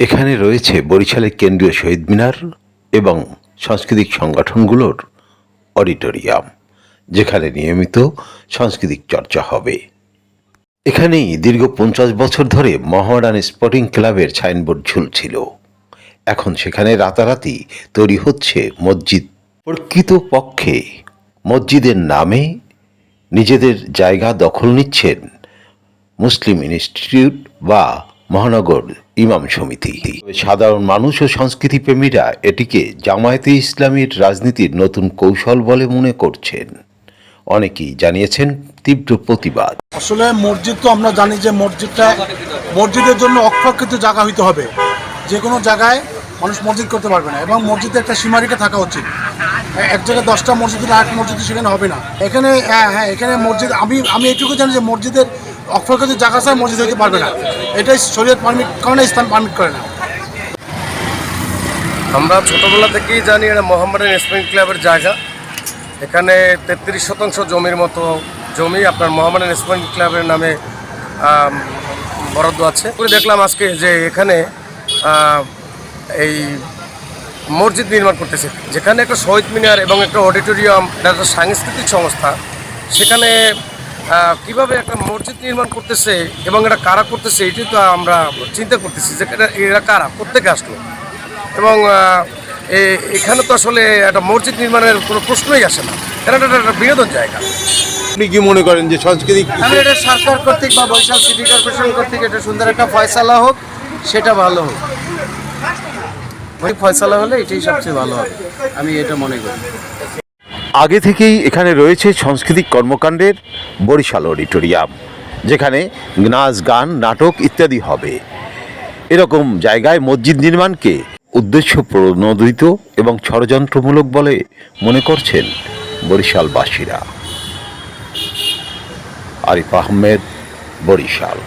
এখানে রয়েছে বরিশালের কেন্দ্রীয় শহীদ মিনার এবং সাংস্কৃতিক সংগঠনগুলোর অডিটোরিয়াম, যেখানে নিয়মিত সাংস্কৃতিক চর্চা হবে। এখানেই দীর্ঘ পঞ্চাশ বছর ধরে মহারান স্পোর্টিং ক্লাবের সাইনবোর্ড ঝুলছিল। এখন সেখানে রাতারাতি তৈরি হচ্ছে মসজিদ। প্রকৃত পক্ষে মসজিদের নামে নিজেদের জায়গা দখল নিচ্ছেন মুসলিম ইনস্টিটিউট বা মহানগর ইমাম সমিতি। সাধারণ মানুষ ও সংস্কৃতি প্রেমীরা এটিকে জামায়াতে ইসলামীর রাজনীতির নতুন কৌশল বলে মনে করছেন। অনেকেই জানিয়েছেন তীব্র প্রতিবাদ। আসলে মসজিদ তো আমরা জানি যে মসজিদটা, মসজিদের জন্য অক্ষরকৃত জায়গা হইতে হবে। যে কোনো জায়গায় মানুষ মসজিদ করতে পারবে না এবং মসজিদে একটা সীমারেখা থাকা উচিত। এক জায়গায় দশটা মসজিদ হলে আট মসজিদ সেখানে হবে না। এখানে হ্যাঁ হ্যাঁ এখানে মসজিদ, আমি আমি এটুকু জানি যে মসজিদের অক্ষরকৃত জায়গা ছাড়া মসজিদ হইতে পারবে না। এটাই শরীয়ত পারমিট করে না, ইসলাম পারমিট করে না। আমরা ছোটবেলা থেকেই জানি এটা মোহাম্মদান স্প্রিং ক্লাবের জায়গা। এখানে তেত্রিশ শতাংশ জমির মতো জমি আপনার মোহাম্মদান স্প্রিং ক্লাবের নামে বরাদ্দ আছে। করে দেখলাম আজকে যে এখানে এই মসজিদ নির্মাণ করতেছে। যেখানে একটা শহীদ মিনার এবং একটা অডিটোরিয়াম এটা একটা সাংস্কৃতিক সংস্থা, সেখানে কীভাবে একটা মসজিদ নির্মাণ করতেছে এবং এটা কারা করতেছে এটি তো আমরা চিন্তা করতেছি যে এটা- এরা কারা কোথেকে আসলো। এবং এ- এখানে তো আসলে একটা মসজিদ নির্মাণের কোনো প্রশ্নই আসে না। এটা একটা একটা বিনোদন জায়গা। আপনি কি মনে করেন যে সাংস্কৃতিক আমি এটা সরকার কর্তৃক বা বরিশাল সিটি কর্পোরেশন কর্তৃক এটা সুন্দর একটা ফয়সালা হোক সেটা ভালো হোক। ওই ফয়সালা হলে এটাই সবচেয়ে ভালো হবে আমি এটা মনে করি। আগে থেকেই এখানে রয়েছে সাংস্কৃতিক কর্মকাণ্ডের বরিশাল অডিটোরিয়াম, যেখানে নাচ, গান, নাটক ইত্যাদি হবে। এরকম জায়গায় মসজিদ নির্মাণকে উদ্দেশ্য প্রণোদিত এবং ষড়যন্ত্রমূলক বলে মনে করছেন বরিশালবাসীরা। আরিফ আহমেদ, বরিশাল।